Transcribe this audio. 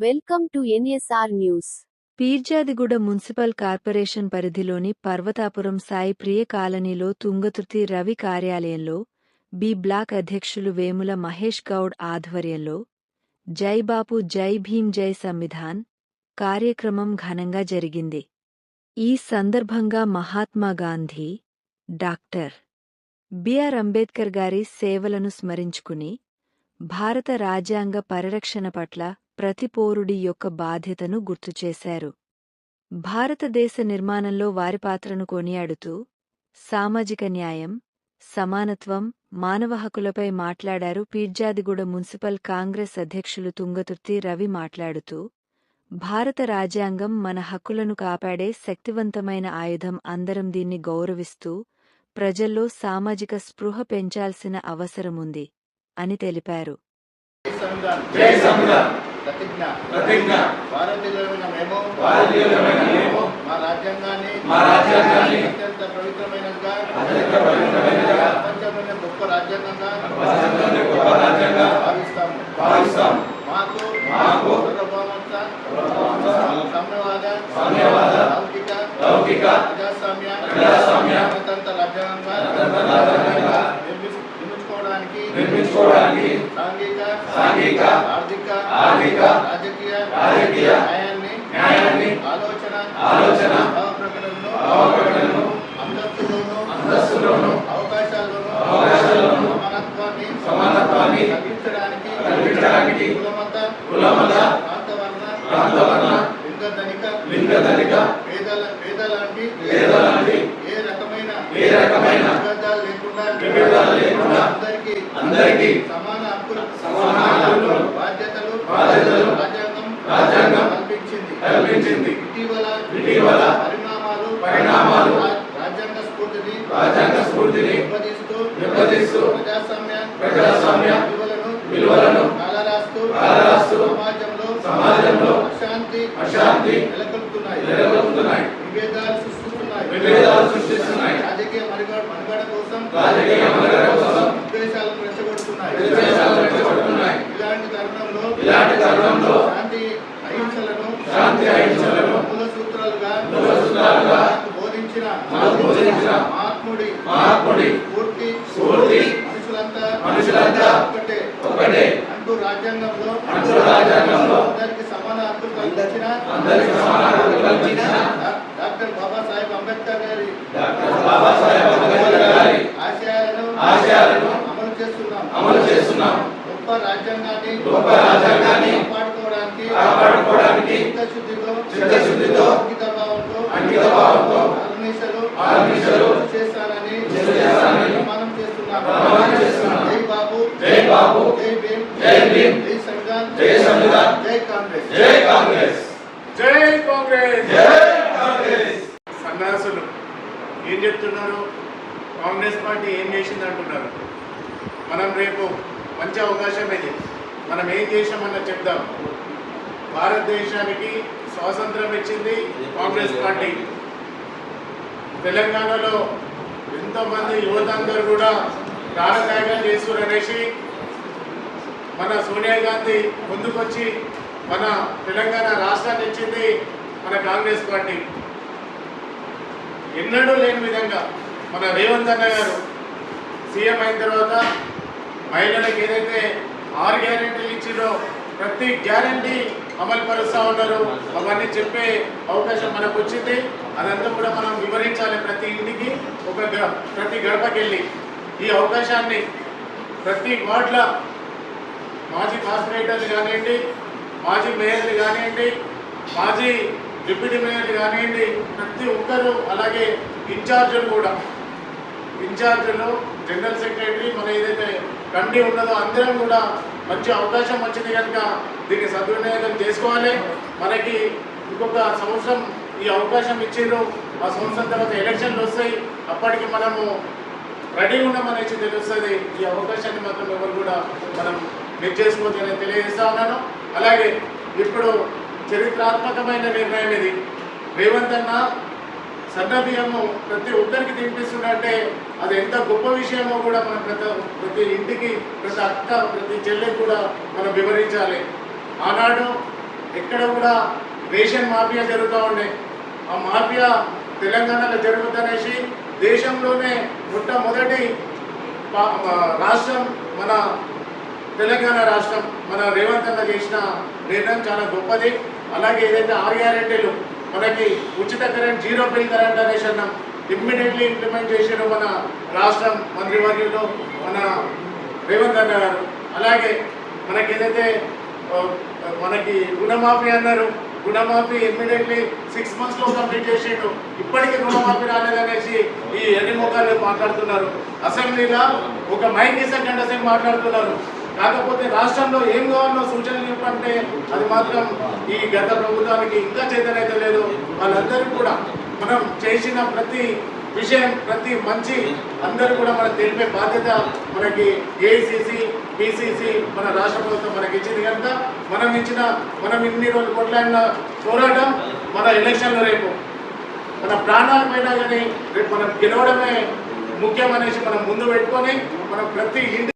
Welcome to NSR news. Peerzadiguda municipal corporation పరిధిలోని పర్వతాపురం సాయి ప్రియ కాలనీలో తుంగతుర్తి రవి కార్యాలయంలో బి బ్లాక్ అధ్యక్షులు వేముల మహేష్ గౌడ్ ఆధ్వర్యంలో జై బాపు జై భీం జై సంవిధాన్ కార్యక్రమం ఘనంగా జరిగింది. ఈ సందర్భంగా మహాత్మా గాంధీ డాక్టర్ బిఆర్ అంబేద్కర్ గారి సేవలను స్మరించుకుని భారత రాజ్యాంగ పరిరక్షణ పట్ల ప్రతి పౌరుడి యొక్క బాధ్యతను గుర్తుచేశారు. భారతదేశ నిర్మాణంలో వారి పాత్రను కొనియాడుతూ సామాజిక న్యాయం సమానత్వం మానవ హక్కులపై మాట్లాడారు పీర్జాదిగూడ మున్సిపల్ కాంగ్రెస్ అధ్యక్షులు తుంగతుర్తి రవి మాట్లాడుతూ భారత రాజ్యాంగం మన హక్కులను కాపాడే శక్తివంతమైన ఆయుధం అందరం దీన్ని గౌరవిస్తూ ప్రజల్లో సామాజిక స్పృహ పెంచాల్సిన అవసరముంది అని తెలిపారు. జై సంవిధాన్ జై సంవిధాన్ ప్రతిజ్ఞ ప్రతిజ్ఞ భారతీయులమైన మేము భారతీయులమైన మేము మా రాజ్యాంగాన్ని మా రాజ్యాంగాన్ని అత్యంత పవిత్రమైనదిగా అత్యంత పవిత్రమైనదిగా ప్రపంచంలోనే గొప్ప రాజ్యాంగంగా ప్రపంచంలోనే గొప్ప రాజ్యాంగంగా భావిస్తాము భావిస్తాం మాకు మాకు సార్వభౌమత్వ, సామ్యవాద సామ్యవాద, లౌకిక లౌకిక ప్రజాస్వామ్య ప్రజాస్వామ్య, గణతంత్ర రాజ్యాంగంగా గణతంత్ర రాజ్యాంగంగా నిర్మిస్- నిర్మించుకోవడానికి నిర్మించుకోవడానికి సాంఘిక ఆర్థిక ఆర్థిక, రాజకీయ రాజకీయ, న్యాయాన్ని న్యాయాన్ని, ఆలోచన ఆలోచన, భావ ప్రకటనను భావ ప్రకటనను, అంతస్తులోను అంతస్తులోను, అవకాశాల్లోను అవకాశాల్లోను, సమానత్వాన్ని సమానత్వాన్ని కల్పించడానికి కల్పించడానికి కులమత కులమత, అందరికీ అందరికీ సమాన హక్కులు సమాన హక్కులు, బాధ్యతలు బాధ్యతలు, రాజ్యాంగం రాజ్యాంగం కల్పించింది. కల్పించింది. ఇటీవల ఇటీవల పరిణామాలు పరిణామాలు రాజ్యాంగ స్ఫూర్తిని రాజ్యాంగ స్ఫూర్తిని దెబ్బతీస్తూ ప్రజాస్వామ్య ప్రజాస్వామ్య విలువలను విలువలను కాలరాస్తూ కాలరాస్తూ సమాజంలో సమాజంలో అశాంతి అశాంతి నెలకొల్పుతున్నాయి. నెలకొల్పుతున్నాయి. విభేదాలు సృష్టిస్తున్నాయి. విభేదాలు సృష్టిస్తున్నాయి. రాజకీయ మనుగడ కోసం రాజకీయ తరుణంలో శాంతి అహింసలను శాంతి అహింసలను మూల సూత్రాలుగా మూల సూత్రాలుగా మనకు బోధించిన మనకు బోధించిన మహాత్ముడి మహాత్ముడి స్ఫూర్తి స్ఫూర్తి మనుషులంతా మనుషులంతా ఒక్కటే. ఒకటే అంటూ రాజ్యాంగంలో అంటూ రాజ్యాంగంలో అందరికి సమాన హక్కులు కల్పించిన అందరికీ సమాన హక్కులు కల్పించిన డా- డాక్టర్ బాబాసాహెబ్ అంబేద్కర్ గారి డాక్టర్ బాబాసాహెబ్ అంబేద్కర్ గారి ఆశయాలను ఆశయాలను అమలు చేస్తున్నాం. అమలు చేస్తున్నాం. గొప్ప రాజ్యాంగాన్ని గొప్ప రాజ్యాంగాన్ని కాపాడుకోవడానికి కాపాడుకోవడానికి చిత్తశుద్ధితో చిత్తశుద్ధితో అంకిత భావంతో అంకిత భావంతో కృషి చేస్తానని చేస్తానని ప్రమాణం చేస్తున్నాను. ప్రమాణం చేస్తున్నాను. జై బాబు జై బాబు జై భీమ్ జై భీమ్ జై సంవిధాన్ జై సంవిధాన్ జై కాంగ్రెస్. జై కాంగ్రెస్. జై కాంగ్రెస్. జై కాంగ్రెస్. సన్యాసులు ఏం చెప్తున్నారు? కాంగ్రెస్ పార్టీ ఏం చేసింది అంటున్నారు మనం రేపు మంచి అవకాశం ఇది. మనం ఏం చేసామన్న చెప్దాం. భారతదేశానికి స్వాతంత్రం ఇచ్చింది కాంగ్రెస్ పార్టీ. తెలంగాణలో ఎంతోమంది యువతందరూ కూడా ప్రాణత్యాగం చేస్తారు అనేసి మన సోనియా గాంధీ ముందుకొచ్చి మన తెలంగాణ రాష్ట్రాన్ని ఇచ్చింది మన కాంగ్రెస్ పార్టీ. ఎన్నడూ లేని విధంగా మన రేవంత్ అన్న గారు సీఎం అయిన తర్వాత మహిళలకు ఏదైతే ఆరు గ్యారెంటీలు ఇచ్చిందో ప్రతి గ్యారెంటీ అమలు పరుస్తూ ఉన్నారు. అవన్నీ చెప్పే అవకాశం మనకు వచ్చింది. అదంతా కూడా మనం వివరించాలి ప్రతి ఇంటికి ఒక గ- ప్రతి గడపకెళ్ళి. ఈ అవకాశాన్ని ప్రతి వార్డుల మాజీ కార్పొరేటర్లు కానివ్వండి మాజీ మేయర్లు కానివ్వండి మాజీ డిప్యూటీ మేయర్లు కానివ్వండి ప్రతి ఒక్కరూ అలాగే ఇన్ఛార్జీలు కూడా. ఇన్ఛార్జీలు జనరల్ సెక్రటరీ మన ఏదైతే కమిటీ ఉన్నదో అందరం కూడా మంచి అవకాశం వచ్చింది కనుక దీన్ని సద్వినియోగం చేసుకోవాలి. మనకి ఇంకొక సంవత్సరం ఈ అవకాశం ఇచ్చిండ్రు. ఆ సంవత్సరం తర్వాత ఎలక్షన్లు వస్తాయి. అప్పటికి మనము రెడీ ఉన్నామనేసి తెలుస్తుంది. ఈ అవకాశాన్ని మాత్రం ఎవరు కూడా మనం మిస్ చేసుకోవద్దని తెలియజేస్తా ఉన్నాను. అలాగే ఇప్పుడు చరిత్రాత్మకమైన నిర్ణయం ఇది. రేవంత్ అన్న సన్న బియ్యము ప్రతి ఒక్కరికి తినిపిస్తుందంటే అది ఎంత గొప్ప విషయమో కూడా మనం ప్రతి ప్రతి ఇంటికి ప్రతి అక్క ప్రతి చెల్లెకి కూడా మనం వివరించాలి. ఆనాడు ఎక్కడ కూడా రేషన్ మాఫియా జరుగుతూ ఉండే. ఆ మాఫియా తెలంగాణలో జరుగుతుందనేసి దేశంలోనే మొట్టమొదటి రాష్ట్రం మన తెలంగాణ రాష్ట్రం. మన రేవంత్ అన్న చేసిన నిర్ణయం చాలా గొప్పది. అలాగే ఏదైతే ఆర్యారెడ్డిలు మనకి ఉచిత కరెంట్ జీరో బిల్ కరెంట్ అనేసి అన్నాం ఇమ్మీడియట్లీ ఇంప్లిమెంట్ చేసారు మన రాష్ట్రం మంత్రివర్యులు మన రేవంత్ అన్న గారు. అలాగే మనకి ఏదైతే మనకి రుణమాఫీ అన్నారు రుణమాఫీ ఇమ్మీడియట్లీ సిక్స్ మంత్స్లో కంప్లీట్ చేసిండు. ఇప్పటికీ రుణమాఫీ రాలేదనేసి ఈ ఎన్ని ముఖాలు మాట్లాడుతున్నారు. అసెంబ్లీలో ఒక మైక్ సెకండ్ అసెంబ్లీ మాట్లాడుతున్నారు. కాకపోతే రాష్ట్రంలో ఏం కావాలో సూచనలు చెప్పంటే అది మాత్రం ఈ గత ప్రభుత్వానికి ఇంకా చేతనైతే లేదు. వాళ్ళందరూ కూడా మనం చేసిన ప్రతి విషయం ప్రతి మంచి అందరూ కూడా మనకు తెలిపే బాధ్యత మనకి ఏఐసిసి బీసీసీ మన రాష్ట్ర ప్రభుత్వం మనకి ఇచ్చింది కనుక మనం ఇచ్చిన మనం ఇన్ని రోజులు కొట్లాడిన పోరాటం మన ఎలక్షన్లో రేపు. మన ప్రాణాల పైన కానీ రేపు మనం గెలవడమే ముఖ్యం అనేసి మనం ముందు పెట్టుకొని మనం ప్రతి ఇంటి